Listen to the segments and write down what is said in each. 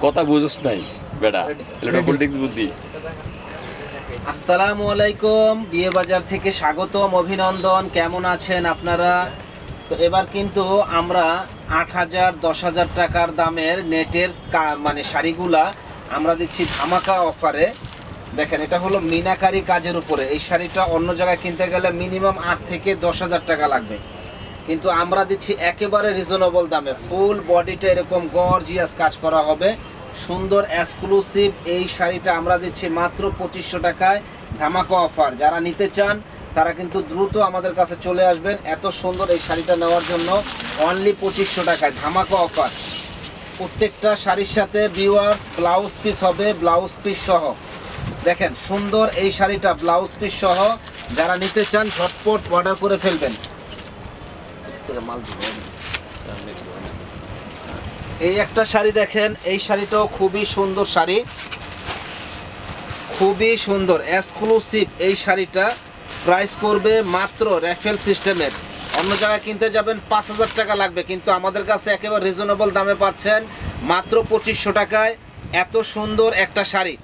কথা বুঝোস নাই বেটা। এটা পলিটিক্স বুদ্ধি। আসসালামু আলাইকুম বিয়ে বাজার থেকে স্বাগতম অভিনন্দন। কেমন আছেন আপনারা? তো এবার কিন্তু আমরা আট হাজার দশ হাজার টাকার দামের নেটের কা- মানে শাড়িগুলা আমরা দিচ্ছি ধামাকা অফারে। দেখেন এটা হলো মিনাকারি কাজের উপরে। এই শাড়িটা অন্য জায়গায় কিনতে গেলে মিনিমাম আট থেকে দশ হাজার টাকা লাগবে। কিন্তু আমরা দিচ্ছি একেবারে রিজনেবল দামে। ফুল বডিটা এরকম গর্জিয়াস কাজ করা হবে। সুন্দর এক্সক্লুসিভ এই শাড়িটা আমরা দিচ্ছি মাত্র পঁচিশশো টাকায় ধামাকা অফার যারা নিতে চান, তারা কিন্তু দ্রুত আমাদের কাছে চলে আসবেন। এত সুন্দর এই শাড়িটা নেওয়ার জন্য অনলি পঁচিশশো টাকায় ধামাকা অফার প্রত্যেকটা শাড়ির সাথে ভিউয়ার্স ব্লাউজ পিস হবে ব্লাউজ পিস সহ। দেখেন, সুন্দর এই শাড়িটা ব্লাউজ পিস সহ। যারা নিতে চান, ঝটপট অর্ডার করে ফেলবেন। এই একটা শাড়ি দেখেন, এই শাড়িটাও খুবই সুন্দর শাড়ি। খুবই সুন্দর এক্সক্লুসিভ এই শাড়িটা। প্রাইস পড়বে মাত্র র্যাফেল সিস্টেমের অন্য জায়গায় কিনতে যাবেন, পাঁচ হাজার টাকা লাগবে, কিন্তু আমাদের কাছে একেবারে রিজনেবল দামে পাচ্ছেন মাত্র পঁচিশশো টাকায়। এত সুন্দর একটা শাড়ি।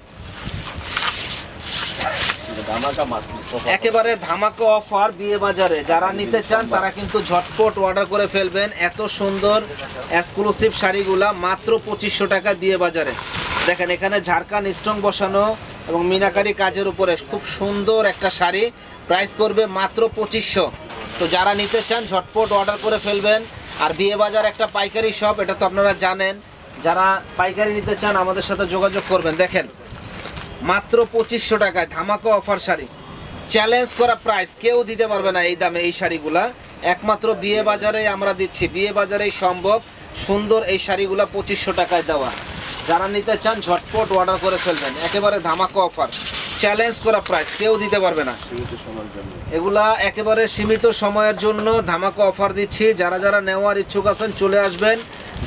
একেবারে ধামাকা অফার বিয়ে বাজারে। যারা নিতে চান, তারা কিন্তু ঝটপট অর্ডার করে ফেলবেন এত সুন্দর এক্সক্লুসিভ শাড়িগুলা, মাত্র পঁচিশশো টাকা বিয়ে বাজারে। দেখেন, এখানে ঝাড়খান স্ট্রং বসানো এবং মিনাকারি কাজের উপরে খুব সুন্দর একটা শাড়ি। প্রাইস পড়বে মাত্র পঁচিশশো। তো যারা নিতে চান, ঝটপট অর্ডার করে ফেলবেন। আর বিয়ে বাজার একটা পাইকারি শপ এটা তো আপনারা জানেন। যারা পাইকারি নিতে চান, আমাদের সাথে যোগাযোগ করবেন। দেখেন মাত্র পঁচিশশো টাকায় ধামাকা অফার শাড়ি। চ্যালেঞ্জ করা প্রাইস কেউ দিতে পারবে না এই দামে এই শাড়িগুলা। একমাত্র বিয়ে বাজারে আমরা দিচ্ছি। বিয়ে বাজারেই সম্ভব সুন্দর এই শাড়িগুলা পঁচিশশো টাকায় দেওয়া। যারা নিতে চান ঝটপট অর্ডার করে ফেলবেন। একেবারে ধামাকা অফার চ্যালেঞ্জ করা প্রাইস কেউ দিতে পারবে না। এগুলা একেবারে সীমিত সময়ের জন্য ধামাকা অফার দিচ্ছি। যারা যারা নেওয়ার ইচ্ছুক আছেন চলে আসবেন।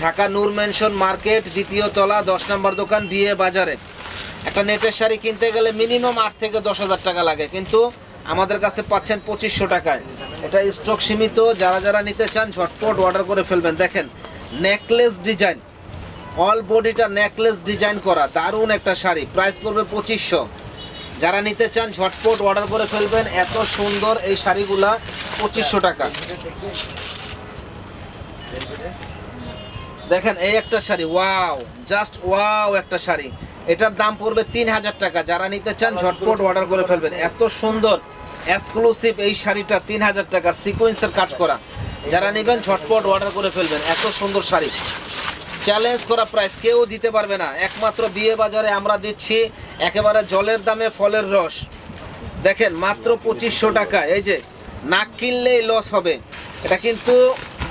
ঢাকা নূর মেনশন মার্কেট দ্বিতীয় তলা দশ নম্বর দোকান বিয়ে বাজারে। একটা নেটের শাড়ি কিনতে গেলে মিনিমাম আট থেকে দশ হাজার টাকা লাগে। কিন্তু আমাদের কাছে পাচ্ছেন পঁচিশশো টাকায়। এটা স্টক সীমিত, যারা যারা নিতে চান, ঝটপট অর্ডার করে ফেলবেন। দেখেন নেকলেস ডিজাইন অল বডিটা নেকলেস ডিজাইন করা, দারুণ একটা শাড়ি। প্রাইস পড়বে পঁচিশশো। যারা নিতে চান, ঝটপট অর্ডার করে ফেলবেন। এত সুন্দর এই শাড়িগুলা, পঁচিশশো টাকা। দেখেন, এই একটা শাড়ি, ওয়াও, জাস্ট ওয়াও একটা শাড়ি। এটার দাম পড়বে তিন হাজার টাকা। যারা নিতে চান, ঝটপট অর্ডার করে ফেলবেন। এত সুন্দর এক্সক্লুসিভ এই শাড়িটা তিন হাজার টাকা সিকোয়েন্সের কাজ করা। যারা নেবেন, ঝটপট অর্ডার করে ফেলবেন। এত সুন্দর শাড়ি। চ্যালেঞ্জ করা প্রাইস কেউ দিতে পারবে না। একমাত্র বিয়ে বাজারে আমরা দিচ্ছি একেবারে জলের দামে ফলের রস। দেখেন, মাত্র পঁচিশশো টাকা। এই যে নাক কিনলেই লস হবে। এটা কিন্তু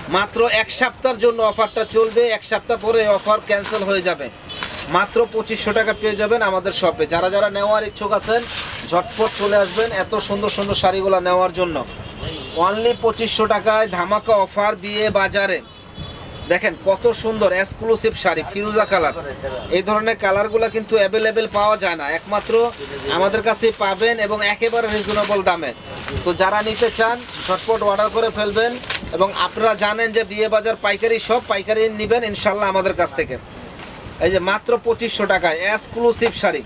মাত্র এক সপ্তাহের জন্য অফারটা চলবে। এক সপ্তাহ পরে অফার ক্যান্সেল হয়ে যাবে। মাত্র পঁচিশশো টাকা পেয়ে যাবেন আমাদের শপে। যারা যারা নেওয়ার ইচ্ছুক আছেন, ঝটপট চলে আসবেন এত সুন্দর সুন্দর শাড়িগুলো নেওয়ার জন্য। অনলি পঁচিশশো টাকায় ধামাকা অফার বিয়ে বাজারে। দেখেন কত সুন্দর এক্সক্লুসিভ শাড়ি, ফিরোজা কালার। এই ধরনের কালারগুলো কিন্তু অ্যাভেলেবেল পাওয়া যায় না। একমাত্র আমাদের কাছে পাবেন এবং একেবারে রিজনেবল দামে। তো যারা নিতে চান, ঝটপট অর্ডার করে ফেলবেন। এবং আপনারা জানেন যে বিয়ে বাজার পাইকারি সব পাইকারি নেবেন ইনশাল্লাহ আমাদের কাছ থেকে। এই যে মাত্র পঁচিশশো টাকায় এক্সক্লুসিভ শাড়ি।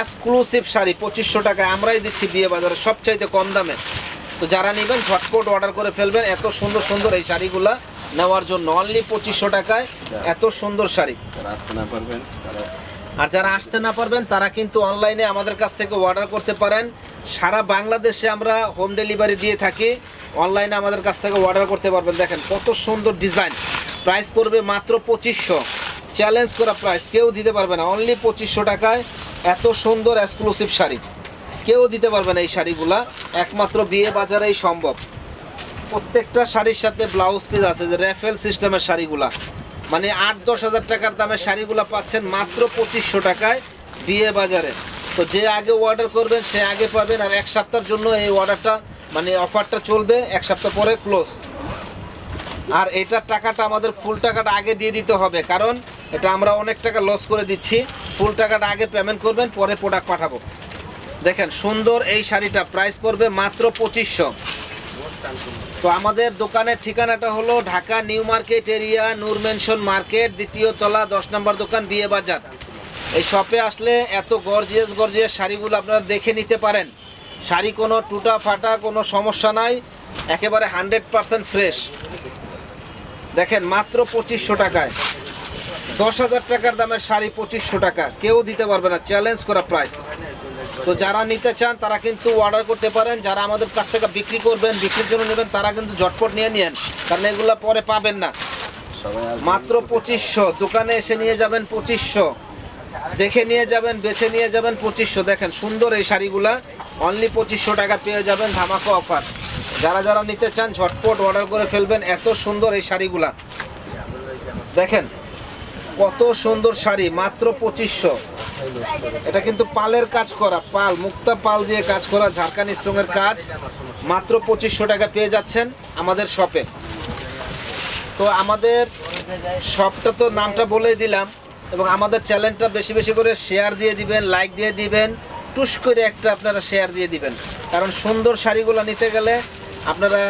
এক্সক্লুসিভ শাড়ি পঁচিশশো টাকায় আমরাই দিচ্ছি বিয়ে বাজারে সবচাইতে কম দামে। তো যারা নেবেন ঝটপট অর্ডার করে ফেলবেন। এত সুন্দর সুন্দর এই শাড়িগুলা নেওয়ার জন্য অনলি পঁচিশশো টাকায় এত সুন্দর শাড়ি। আসতে না পারবেন আর যারা আসতে না পারবেন, তারা কিন্তু অনলাইনে আমাদের কাছ থেকে অর্ডার করতে পারেন। সারা বাংলাদেশে আমরা হোম ডেলিভারি দিয়ে থাকি। অনলাইনে আমাদের কাছ থেকে অর্ডার করতে পারবেন। দেখেন কত সুন্দর ডিজাইন প্রাইস পড়বে মাত্র পঁচিশশো। চ্যালেঞ্জ করা প্রাইস কেউ দিতে পারবে না। অনলি পঁচিশশো টাকায় এত সুন্দর এক্সক্লুসিভ শাড়ি। কেউ দিতে পারবে না এই শাড়িগুলা। একমাত্র বিয়ে বাজারেই সম্ভব। প্রত্যেকটা শাড়ির সাথে ব্লাউজ পিস আছে, যে র্যাফেল সিস্টেমের শাড়িগুলা। মানে আট, দশ হাজার টাকার দামের শাড়িগুলো পাচ্ছেন মাত্র পঁচিশশো টাকায় বিয়ে বাজারে। তো যে আগে অর্ডার করবেন, সে আগে পাবেন আর এক সপ্তাহের জন্য এই অর্ডারটা মানে অফারটা চলবে এক সপ্তাহ পরে ক্লোজ আর এটার টাকাটা আমাদের ফুল টাকাটা আগে দিয়ে দিতে হবে, কারণ এটা আমরা অনেক টাকা লস করে দিচ্ছি। ফুল টাকাটা আগে পেমেন্ট করবেন, পরে প্রোডাক্ট পাঠাবো। দেখেন, সুন্দর এই শাড়িটা প্রাইস পড়বে মাত্র পঁচিশশো। তো আমাদের দোকানের ঠিকানাটা হলো Dhaka new market area, Noor mansion market, দ্বিতীয় তলা, দশ নম্বর দোকান, বিয়ে বাজার। এই শপে আসলে এত গর্জিয়াস গর্জিয়াস শাড়িগুলো আপনারা দেখে নিতে পারেন। শাড়ি কোনো টুটা ফাটা, কোনো সমস্যা নাই, একেবারে হান্ড্রেড পারসেন্ট ফ্রেশ। দেখেন, মাত্র পঁচিশশো টাকায়। দশ হাজার টাকার দামের শাড়ি পঁচিশশো টাকা। কেউ দিতে পারবে না চ্যালেঞ্জ করা প্রাইস তো যারা নিতে চান, তারা কিন্তু অর্ডার করতে পারেন। যারা আমাদের কাছ থেকে বিক্রি করবেন, বিক্রির জন্য নেবেন, তারা কিন্তু ঝটপট নিয়ে নিন। কারণ এগুলো পরে পাবেন না। মাত্র পঁচিশশো। দোকানে এসে নিয়ে যাবেন পঁচিশশো। দেখে নিয়ে যাবেন, বেছে নিয়ে যাবেন পঁচিশশো। দেখেন, সুন্দর এই শাড়িগুলা। অনলি পঁচিশশো টাকা পেয়ে যাবেন ধামাকা অফার যারা যারা নিতে চান, ঝটপট অর্ডার করে ফেলবেন। এত সুন্দর এই শাড়িগুলা। দেখেন কত সুন্দর শাড়ি, মাত্র পঁচিশশো। এটা কিন্তু পালের কাজ করা, পাল, মুক্তা পাল দিয়ে কাজ করা ঝাড়খান স্ট্রংয়ের কাজ। মাত্র পঁচিশশো টাকা পেয়ে যাচ্ছেন আমাদের শপে। তো আমাদের শপটা তো নামটা বলে দিলাম এবং আমাদের চ্যানেলটা বেশি বেশি করে শেয়ার দিয়ে দিবেন লাইক দিয়ে দিবেন, টুস করে একটা আপনারা শেয়ার দিয়ে দিবেন। কারণ সুন্দর শাড়িগুলো নিতে গেলে আপনারা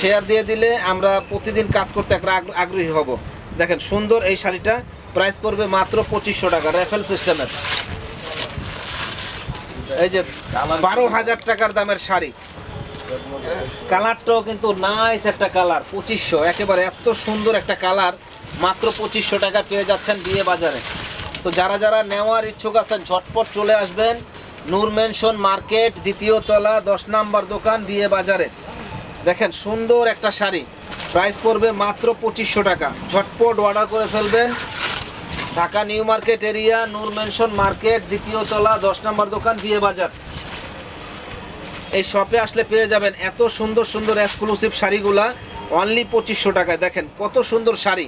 শেয়ার দিয়ে দিলে আমরা প্রতিদিন কাজ করতে একটা আগ্রহী হব। দেখেন সুন্দর এই শাড়িটা প্রাইস পড়বে মাত্র পঁচিশশো টাকা, রেফেল সিস্টেমের। এই যে বারো হাজার টাকার দামের শাড়ি। কালারটাও কিন্তু নাইস একটা কালার, পঁচিশশো। একেবারে এত সুন্দর একটা কালার, মাত্র পঁচিশশো টাকা পেয়ে যাচ্ছেন বিয়ে বাজারে। তো যারা যারা নেওয়ার ইচ্ছুক আছেন, ঝটপট চলে আসবেন। নূর মেনশন মার্কেট, দ্বিতীয় তলা, দশ নাম্বার দোকান, বিয়ে বাজারে। দেখেন, সুন্দর একটা শাড়ি। প্রাইস পড়বে মাত্র পঁচিশশো টাকা। ঝটপট অর্ডার করে ফেলবেন। Dhaka new market area Noor mansion market দ্বিতীয় তলা দশ নম্বর দোকান বিয়ে বাজার। এই শপে আসলে পেয়ে যাবেন এত সুন্দর সুন্দর এক্সক্লুসিভ শাড়িগুলা অনলি পঁচিশশো টাকায়। দেখেন কত সুন্দর শাড়ি।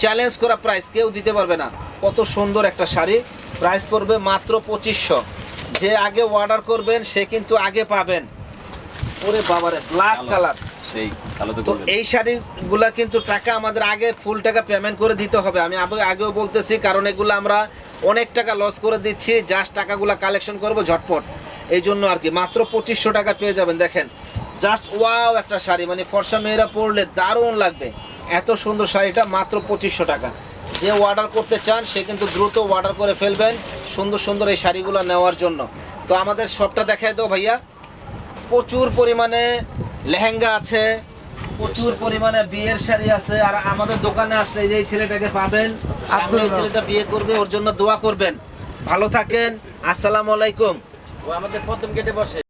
চ্যালেঞ্জ করা প্রাইস কেউ দিতে পারবে না। কত সুন্দর একটা শাড়ি। প্রাইস পড়বে মাত্র পঁচিশশো। যে আগে অর্ডার করবেন সে কিন্তু আগে পাবেন। ওরে বাবারে ব্ল্যাক কালার সেই তো এই শাড়িগুলা কিন্তু টাকা আমাদের আগে ফুল টাকা পেমেন্ট করে দিতে হবে। আমি আগে- আগেও বলতেছি কারণ এগুলো আমরা অনেক টাকা লস করে দিচ্ছি জাস্ট টাকাগুলা কালেকশন করব ঝটপট। এই জন্য আর কি মাত্র পঁচিশশো টাকা পেয়ে যাবেন দেখেন। জাস্ট ওয়াও একটা শাড়ি মানে ফর্সা মেয়েরা পরলে দারুণ লাগবে। এত সুন্দর শাড়িটা মাত্র পঁচিশশো টাকা। যে অর্ডার করতে চান সে কিন্তু দ্রুত অর্ডার করে ফেলবেন সুন্দর সুন্দর এই শাড়িগুলো নেওয়ার জন্য। তো আমাদের সবটা দেখায় দাও ভাইয়া। প্রচুর পরিমাণে লেহেঙ্গা আছে। প্রচুর পরিমাণে বিয়ের শাড়ি আছে। আর আমাদের দোকানে আসলে যে এই ছেলেটাকে পাবেন আপনি এই ছেলেটা বিয়ে করবে ওর জন্য দোয়া করবেন। ভালো থাকেন আসসালামু আলাইকুম। ও আমাদের প্রথম গেটে বসে।